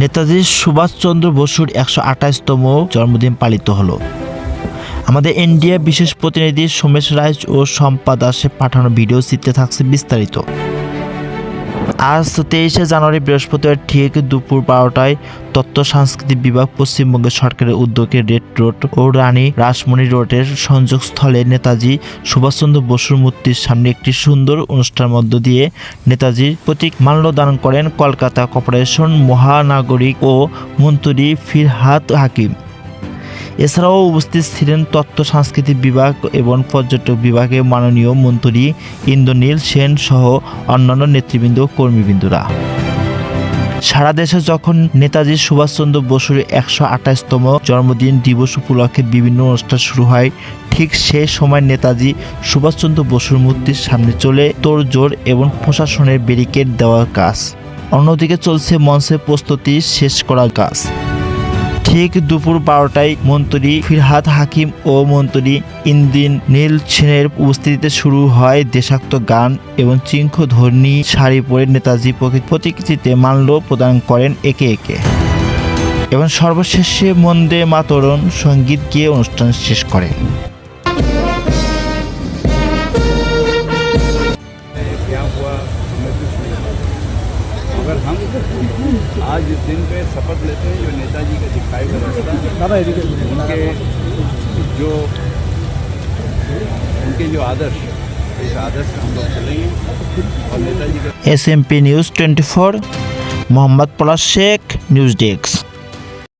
নেতাজি সুভাষচন্দ্র বসুর একশো আঠাশতম জন্মদিন পালিত হলো। আমাদের ইন্ডিয়া বিশেষ প্রতিনিধি সোমেশ রায় ও সম্পাদ দাসে পাঠানো ভিডিও চিত্রে থাকছে বিস্তারিত। আজ তেইশে জানুয়ারি বৃহস্পতিবার ঠিক দুপুর বারোটায় তত্ত্ব সাংস্কৃতিক বিভাগ পশ্চিমবঙ্গ সরকারের উদ্যোগে রেড রোড ও রানী রাসমণি রোডের সংযোগস্থলে নেতাজি সুভাষচন্দ্র বসুর মূর্তির সামনে একটি সুন্দর অনুষ্ঠানের মধ্য দিয়ে নেতাজির প্রতীক মাল্যদান করেন কলকাতা কর্পোরেশন মহানাগরিক ও মন্ত্রী ফিরহাদ হাকিম। এছাড়াও উপস্থিত ছিলেন তত্ত্ব, সাংস্কৃতিক বিভাগ এবং পর্যটক বিভাগের মাননীয় মন্ত্রী ইন্দ্রনীল সেন সহ অন্যান্য নেতৃবৃন্দ, কর্মীবৃন্দরা। সারা দেশে যখন নেতাজি সুভাষচন্দ্র বসুর একশো আঠাশতম জন্মদিন দিবস উপলক্ষে বিভিন্ন অনুষ্ঠান শুরু হয়, ঠিক সেই সময় নেতাজি সুভাষচন্দ্র বসুর মূর্তির সামনে চলে তোড়জোড় এবং প্রশাসনের ব্যারিকেড দেওয়ার কাজ। অন্যদিকে চলছে মঞ্চের প্রস্তুতি শেষ করার কাজ। ঠিক দুপুর বারোটায় মন্ত্রী ফিরহাদ হাকিম ও মন্ত্রী ইন্দিন নীল সেনের উপস্থিতিতে শুরু হয় দেশাক্ত গান এবং চিংখ ধর্মী শাড়ি পরে নেতাজি প্রতিকৃতিতে মাল্য প্রদান করেন একে একে। এবং সর্বশেষে মন্দে মাতরণ সংগীত গিয়ে অনুষ্ঠান শেষ করে। हम आज इस दिन पे शपथ लेते हैं जो नेताजी का दिखाई हुआ रास्ता। उनके जो उनके जो आदर्श इस आदर्श हम लोग चलेंगे। और नेताजी का S M P news twenty four Mohammad Palash Sheikh news desk.